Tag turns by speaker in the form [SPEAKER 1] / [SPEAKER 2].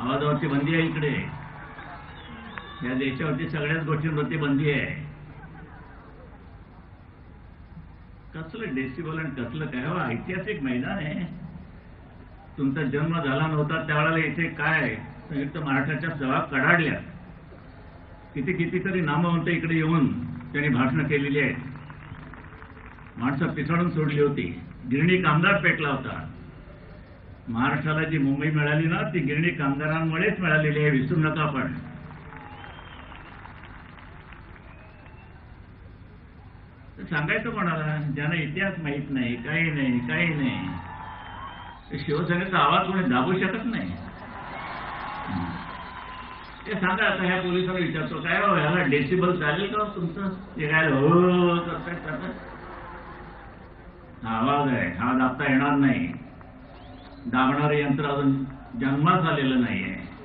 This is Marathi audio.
[SPEAKER 1] आवाजावरची बंदी आहे इकडे. या देशावरती सगळ्याच गोष्टींवरती बंदी आहे. कसलं डेसिबल आणि कसलं काय? हो ऐतिहासिक मैदान आहे. तुमचा जन्म झाला नव्हता त्यावेळेला इथे काय? संयुक्त महाराष्ट्राच्या सभा कडाडल्या किती कितीतरी नामवंत इकडे येऊन त्यांनी भाषणं केलेली आहेत. माणसं पिसळून सोडली होती. गिरणी कामगार पेटला होता. महाराष्ट्राला जी मुंबई मिळाली ना ती गिरणी कामगारांमुळेच मिळालेली आहे विसरू नका आपण. सांगायचं कोणाला? ज्यांना इतिहास माहीत नाही काही नाही काही नाही. शिवसेनेचा आवाज कोणी दाबू शकत नाही. ते सांगा आता ह्या पोलिसांना विचारतो काय हो ह्याला डेसिबल चालेल का हो तुमचं? ते काय हो, हो, हो करताय हा आवाज आहे हा दाबता येणार नाही. दाबणारं यंत्र अजून जन्मात आलेलं नाहीये.